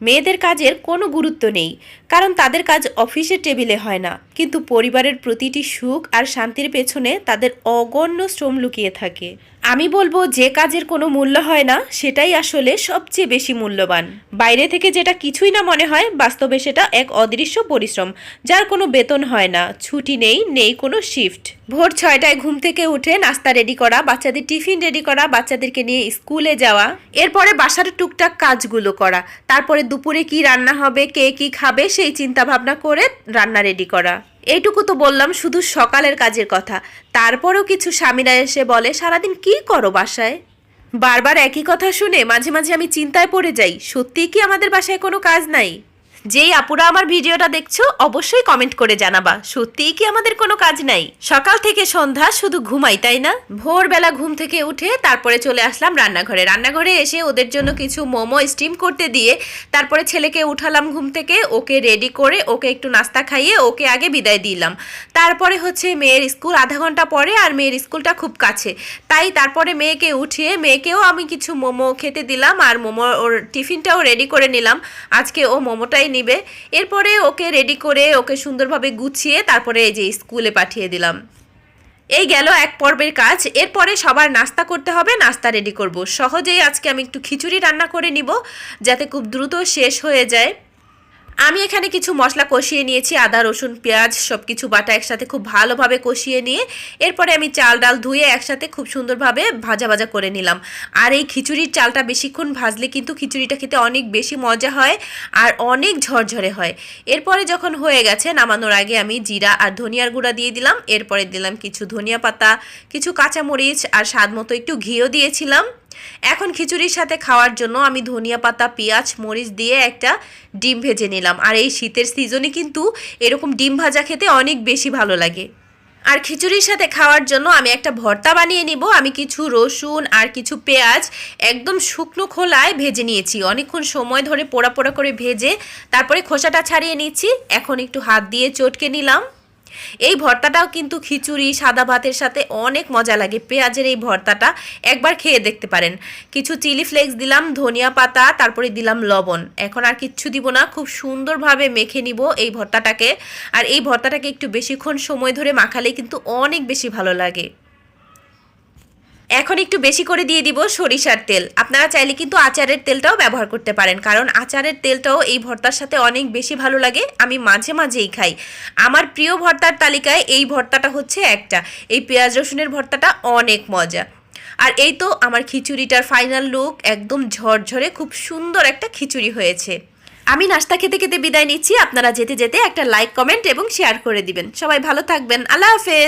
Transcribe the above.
মেয়েদের কাজের কোনো গুরুত্ব নেই, কারণ তাদের কাজ অফিসের টেবিলে হয় না। কিন্তু পরিবারের প্রতিটি সুখ আর শান্তির পেছনে তাদের অগণ্য শ্রম লুকিয়ে থাকে। আমি বলব যে কাজের কোনো মূল্য হয় না, সেটাই আসলে সবচেয়ে বেশি মূল্যবান। বাইরে থেকে যেটা কিছুই না মনে হয়, বাস্তবে সেটা এক অদৃশ্য পরিশ্রম, যার কোনো বেতন হয় না, ছুটি নেই নেই কোনো শিফট ভোর ছয়টায় ঘুম থেকে উঠে নাস্তা রেডি করা, বাচ্চাদের টিফিন রেডি করা, বাচ্চাদেরকে নিয়ে স্কুলে যাওয়া, এরপরে বাসার টুকটাক কাজগুলো করা, তারপরে দুপুরে কি রান্না হবে, কে কি খাবে সেই চিন্তা ভাবনা করে রান্না রেডি করা। এইটুকু তো বললাম শুধু সকালের কাজের কথা। তারপরেও কিছু স্বামীরা এসে বলে, সারাদিন কি করো বাসায়? বারবার একই কথা শুনে মাঝে মাঝে আমি চিন্তায় পড়ে যাই, সত্যিই কি আমাদের বাসায় কোনো কাজ নাই? যেই আপুরা আমার ভিডিওটা দেখছ, অবশ্যই কমেন্ট করে জানাবা। সত্যিই কি আমাদের কোনো কাজ নাই? সকাল থেকে সন্ধ্যা শুধু ঘুমাই, তাই না? ভোরবেলা ঘুম থেকে উঠে তারপরে চলে আসলাম রান্নাঘরে। রান্নাঘরে এসে ওদের জন্য কিছু মোমো স্টিম করতে দিয়ে তারপরে ছেলেকে উঠালাম ঘুম থেকে, ওকে রেডি করে ওকে একটু নাস্তা খাইয়ে ওকে আগে বিদায় দিলাম। তারপরে হচ্ছে মেয়ের স্কুল আধা ঘণ্টা পরে আর মেয়ের স্কুলটা খুব কাছে। তাই তারপরে মেয়েকে উঠিয়ে, মেয়েকেও আমি কিছু মোমো খেতে দিলাম আর মোমো ওর টিফিনটাও রেডি করে নিলাম। আজকে ও মোমোটাই নিবে। এরপরে ওকে রেডি করে ওকে সুন্দরভাবে গুছিয়ে তারপরে এই যে স্কুলে পাঠিয়ে দিলাম। এই গেল এক পর্বের কাজ। এরপরে সবার নাস্তা করতে হবে, নাস্তা রেডি করব। সহজেই আজকে আমি একটু খিচুড়ি রান্না করে নিব, যাতে খুব দ্রুত শেষ হয়ে যায়। আমি এখানে কিছু মশলা কষিয়ে নিয়েছি, আদা, রসুন, পেঁয়াজ সব কিছু বাটা একসাথে খুব ভালোভাবে কষিয়ে নিয়ে এরপরে আমি চাল ডাল ধুয়ে একসাথে খুব সুন্দরভাবে ভাজা ভাজা করে নিলাম। আর এই খিচুড়ির চালটা বেশিক্ষণ ভাজলে কিন্তু খিচুড়িটা খেতে অনেক বেশি মজা হয় আর অনেক ঝরঝরে হয়। এরপরে যখন হয়ে গেছে, নামানোর আগে আমি জিরা আর ধনিয়ার গুঁড়া দিয়ে দিলাম। এরপরে দিলাম কিছু ধনিয়া পাতা, কিছু কাঁচামরিচ আর স্বাদ মতো একটু ঘিও দিয়েছিলাম। এখন খিচুড়ির সাথে খাওয়ার জন্য আমি ধনিয়া পাতা, পেঁয়াজ, মরিচ দিয়ে একটা ডিম ভেজে নিলাম। আর এই শীতের সিজনে কিন্তু এরকম ডিম ভাজা খেতে অনেক বেশি ভালো লাগে। আর খিচুড়ির সাথে খাওয়ার জন্য আমি একটা ভর্তা বানিয়ে নিব। আমি কিছু রসুন আর কিছু পেঁয়াজ একদম শুকনো খোলায় ভেজে নিয়েছি। অনেকক্ষণ সময় ধরে পোড়া পোড়া করে ভেজে তারপরে খোসাটা ছাড়িয়ে নিচ্ছি। এখন একটু হাত দিয়ে চটকে নিলাম। এই ভর্তাটাও কিন্তু খিচুড়ি, সাদা ভাতের সাথে অনেক মজা লাগে। পেঁয়াজের এই ভর্তাটা একবার খেয়ে দেখতে পারেন। কিছু চিলি ফ্লেক্স দিলাম, ধনিয়া পাতা, তারপরে দিলাম লবণ। এখন আর কিচ্ছু দিব না, খুব সুন্দরভাবে মেখে নিব এই ভর্তাটাকে। আর এই ভর্তাটাকে একটু বেশিক্ষণ সময় ধরে মাখালেই কিন্তু অনেক বেশি ভালো লাগে। এখন একটু বেশি করে দিয়ে দিব সরিষার তেল। আপনারা চাইলে কিন্তু আচারের তেলটাও ব্যবহার করতে পারেন, কারণ আচারের তেলটাও এই ভর্তার সাথে অনেক বেশি ভালো লাগে, আমি মাঝে মাঝেই খাই। আমার প্রিয় ভর্তার তালিকায় এই ভর্তাটা হচ্ছে একটা, এই পেঁয়াজ রসুনের ভর্তাটা অনেক মজা। আর এই তো আমার খিচুড়িটার ফাইনাল লুক একদম ঝরঝরে, খুব সুন্দর একটা খিচুড়ি হয়েছে। আমি নাস্তা খেতে খেতে বিদায় নিচ্ছি, আপনারা যেতে যেতে একটা লাইক কমেন্ট এবং শেয়ার করে দিবেন। সবাই ভালো থাকবেন, আল্লাহ হাফেজ।